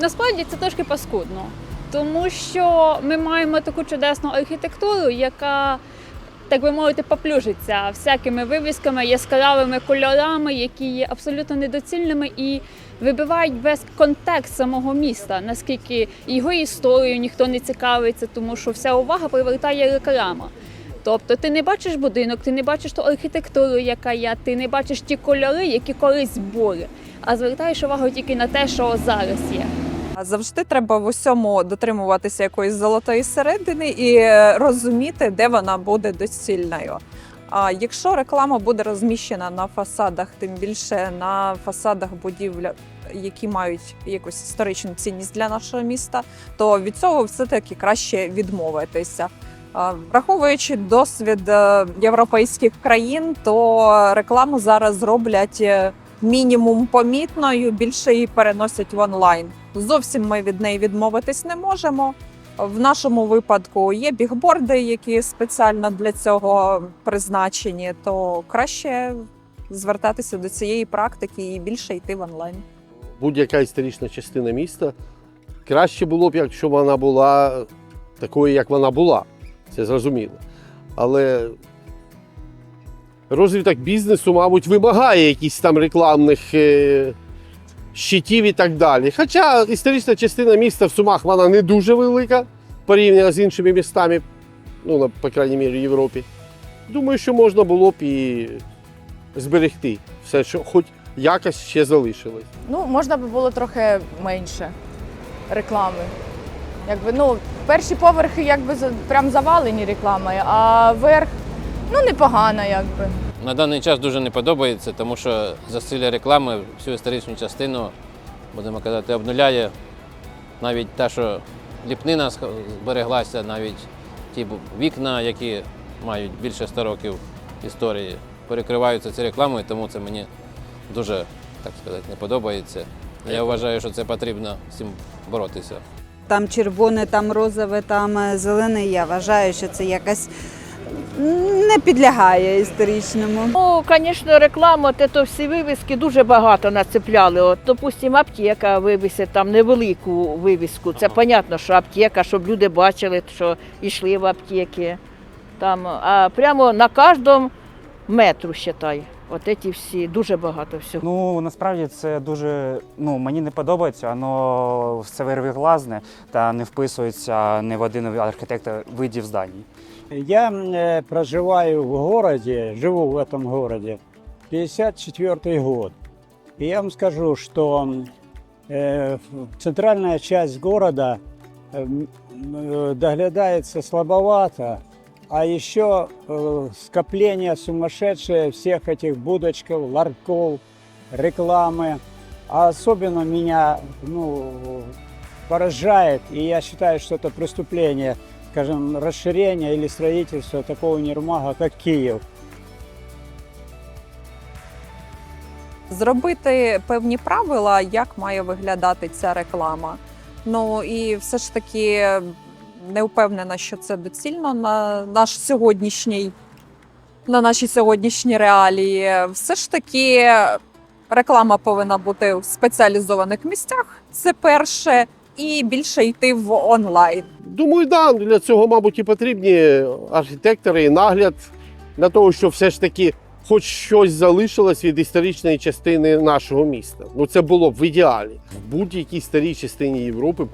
насправді це трошки паскудно, тому що ми маємо таку чудесну архітектуру, яка, так би мовити, поплюжиться всякими вивісками, яскравими кольорами, які є абсолютно недоцільними і вибивають весь контекст самого міста, наскільки його історію ніхто не цікавиться, тому що вся увага привертає реклама. Тобто ти не бачиш будинок, ти не бачиш ту архітектуру, яка є, ти не бачиш ті кольори, які колись були, а звертаєш увагу тільки на те, що зараз є. Завжди треба в усьому дотримуватися якоїсь золотої середини і е, розуміти, де вона буде доцільною. А якщо реклама буде розміщена на фасадах, тим більше на фасадах будівель, які мають якусь історичну цінність для нашого міста, то від цього все-таки краще відмовитися. Враховуючи досвід е, європейських країн, то рекламу зараз роблять е, мінімум помітною, більше її переносять в онлайн. Зовсім ми від неї відмовитись не можемо. В нашому випадку є бігборди, які спеціально для цього призначені, то краще звертатися до цієї практики і більше йти в онлайн. будь-яка історична частина міста. Краще було б, якщо вона була такою, як вона була. Це зрозуміло. Але розвиток бізнесу, мабуть, вимагає якісь там рекламних е, щитів і так далі. Хоча історична частина міста в Сумах вона не дуже велика порівняно з іншими містами, ну, по крайній мірі, в Європі. Думаю, що можна було б і зберегти все, що хоч якось ще залишилось. Ну, можна би було трохи менше реклами. Якби, ну, перші поверхи якби прям завалені рекламою, а верх ну непогано якби. На даний час дуже не подобається, тому що засилля реклами всю історичну частину, будемо казати, обнуляє. Навіть те, що ліпнина збереглася, навіть ті вікна, які мають більше 100 років історії, перекриваються цією рекламою, тому це мені дуже, так сказати, не подобається. Я вважаю, що це потрібно всім боротися. Там червоне, там розове, там е, зелене. Я вважаю, що це якось не підлягає історичному. Ну, звісно, реклама, те то всі вивіски дуже багато нацепляли. От, допустимо, аптека вивісить там невелику вивіску. Це понятно, що аптека, щоб люди бачили, що йшли в аптеки. Там, а прямо на кожному метру, считай. От ці всі, дуже багато всього. Ну насправді це дуже ну мені не подобається, воно все вирвіглазне та не вписується ні в один архітектор видів зданій. Я э, проживаю в городе, живу в этом городе, 54 год. И я вам скажу, что э, центральная часть города э, м, э, доглядается слабовато, а еще э, скопление сумасшедшее всех этих будочков, ларьков, рекламы. А особенно меня ну, поражает, и я считаю, что это преступление – скажем, расширения или строительства такого универмага, как Киев. Зробити певні правила, як має виглядати ця реклама. Ну і все ж таки не впевнена, що це доцільно на наш сьогоднішній, на наші сьогоднішні реалії. Все ж таки реклама повинна бути в спеціалізованих місцях. Це перше, і більше йти в онлайн. Думаю, да, для цього, мабуть, і потрібні архітектори і нагляд для того, щоб все ж таки хоч щось залишилось від історичної частини нашого міста. Ну це було б в ідеалі. В будь-якій старій частині Європи,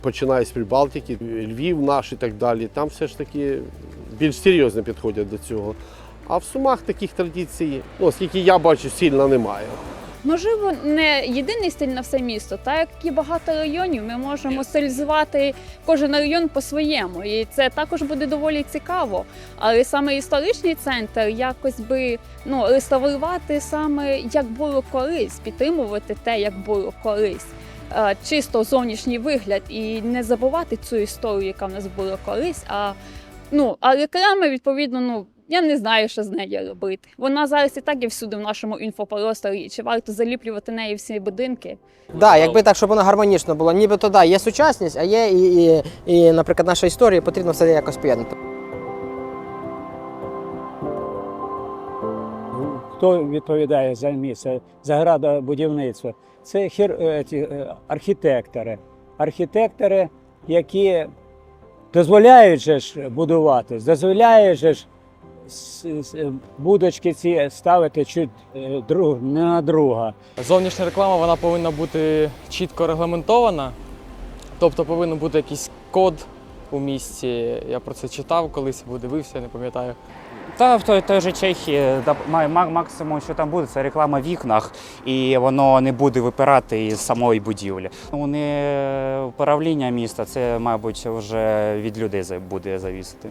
починаючи починає з Прибалтики, Львів наш і так далі, там все ж таки більш серйозно підходять до цього. А в Сумах таких традицій, ну, оскільки я бачу, сильно немає. Можливо, не єдиний стиль на все місто, так як і багато районів, ми можемо стилізувати кожен район по-своєму, і це також буде доволі цікаво. Але саме історичний центр якось би ну реставрувати саме як було колись, підтримувати те, як було колись. Чисто зовнішній вигляд і не забувати цю історію, яка в нас була колись. А ну а реклама, відповідно, ну я не знаю, що з нею робити. Вона зараз і так є всюди в нашому інфопросторі. Чи варто заліплювати неї всі будинки? Да, якби так, щоб воно гармонічно було. Нібито да, є сучасність, а є і, і, і наприклад, наша історія, потрібно все якось поєднати. хто відповідає за місце, за градобудівництво? Це хір, е, е, архітектори. Архітектори, які дозволяють же ж будувати, дозволяють же ж будочки ці ставити чуть е, друг, не на друга. Зовнішня реклама вона повинна бути чітко регламентована, тобто повинен бути якийсь код у місті. Я про це читав колись або дивився, не пам'ятаю. Та в той, той же Чехії ма- максимум, що там буде, це реклама в вікнах, і воно не буде випирати із самої будівлі. Ну, не управління міста, це, мабуть, вже від людей буде завісити.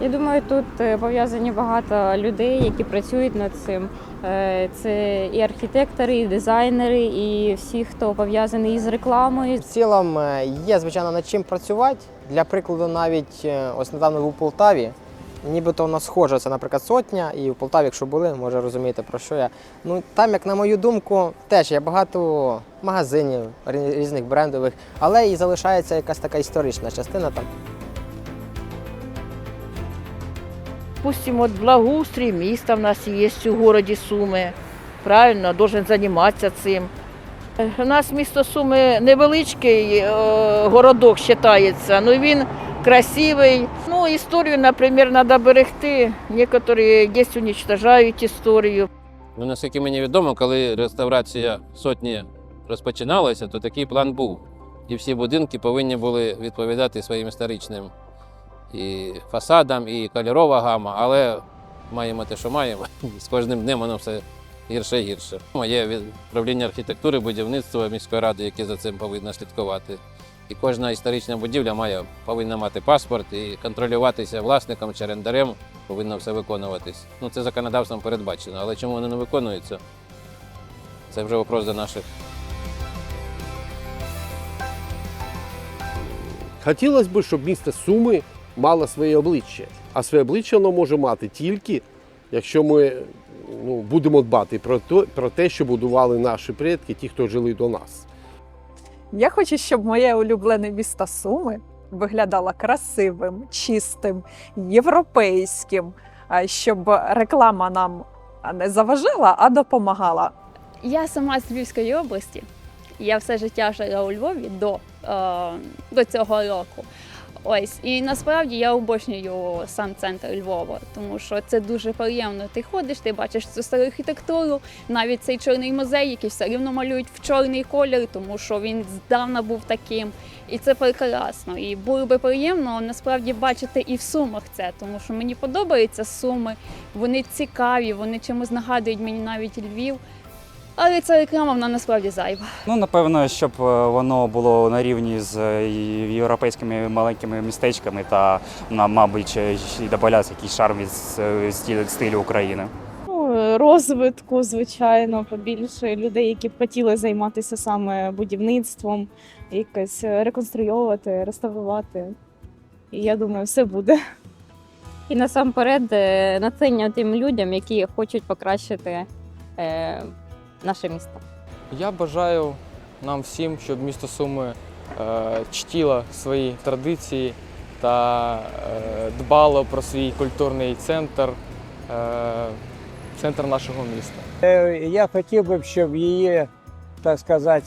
Я думаю, тут е, пов'язані багато людей, які працюють над цим. Е, Це і архітектори, і дизайнери, і всі, хто пов'язаний із рекламою. В цілому е, є, звичайно, над чим працювати. Для прикладу, навіть ось недавно був у Полтаві. Нібито нас схоже, це, наприклад, сотня, і в Полтаві, якщо були, може розумієте, про що я. Ну там, як на мою думку, теж є багато магазинів рі- різних брендових, але і залишається якась така історична частина там. Допустимо, от благоустрій міста в нас є у городі Суми. Правильно, должен займатися цим. У нас місто Суми невеличкий е, городок вважається, але він красивий. Ну, історію, наприклад, треба берегти. Некоторі є уничтожають історію. Ну, наскільки мені відомо, коли реставрація сотні розпочиналася, то такий план був. І всі будинки повинні були відповідати своїм історичним і фасадам, і кольорова гама, але маємо те, що маємо. З кожним днем воно все гірше і гірше. Є управління архітектури, будівництва міської ради, яке за цим повинно слідкувати. І кожна історична будівля має, повинна мати паспорт і контролюватися власником чи орендарем, повинно все виконуватись. Ну, це законодавством передбачено, але чому воно не виконується? Це вже вопрос до наших Хотілося б, щоб місто Суми мало своє обличчя. А своє обличчя воно може мати тільки, якщо ми ну, будемо дбати про те, про те, що будували наші предки, ті, хто жили до нас. Я хочу, щоб моє улюблене місто Суми виглядало красивим, чистим, європейським, щоб реклама нам не заважала, а допомагала. Я сама з Львівської області. Я все життя жила у Львові до, е, до цього року. Ось і насправді я обожнюю сам центр Львова, тому що це дуже приємно. Ти ходиш, ти бачиш цю стару архітектуру, навіть цей чорний музей, який все рівно малюють в чорний колір, тому що він здавна був таким. І це прекрасно. І було би приємно насправді бачити і в сумах це, тому що мені подобаються суми. Вони цікаві, вони чимось нагадують мені навіть Львів. Але ця реклама вона насправді зайва. Ну, напевно, щоб е, воно було на рівні з е, європейськими маленькими містечками та, на, мабуть, ще й якийсь шарм від е, стилю, України. Ну, розвитку, звичайно, побільше людей, які б хотіли займатися саме будівництвом, якось реконструювати, реставрувати. І я думаю, все буде. І насамперед е, націння тим людям, які хочуть покращити е, наше місто. Я бажаю нам всім, щоб місто Суми е, чтіло свої традиції та е, дбало про свій культурний центр, е, центр нашого міста. Я хотів би, щоб її, так сказати,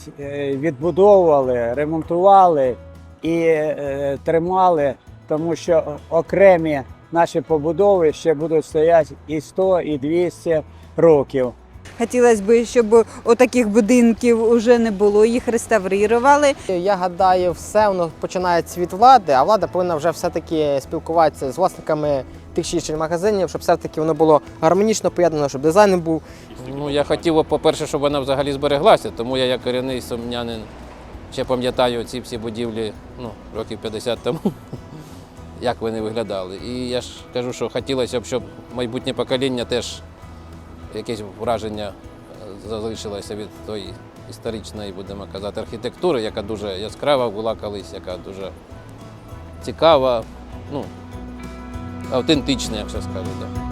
відбудовували, ремонтували і е, тримали, тому що окремі наші побудови ще будуть стояти і 100, і 200 років. Хотілося б, щоб отаких будинків вже не було, їх реставрували. Я гадаю, все воно починається від влади, а влада повинна вже все-таки спілкуватися з власниками тих чи інших магазинів, щоб все-таки воно було гармонічно поєднано, щоб дизайн був Ну, я хотів, би, по-перше, щоб вона взагалі збереглася, тому я як корінний сумнянин ще пам'ятаю ці всі будівлі ну, років 50 тому, як вони виглядали. І я ж кажу, що хотілося б, щоб майбутнє покоління теж якесь враження е, залишилося від тої історичної, будемо казати, архітектури, яка дуже яскрава була колись, яка дуже цікава, ну, автентична, якщо скажу. так.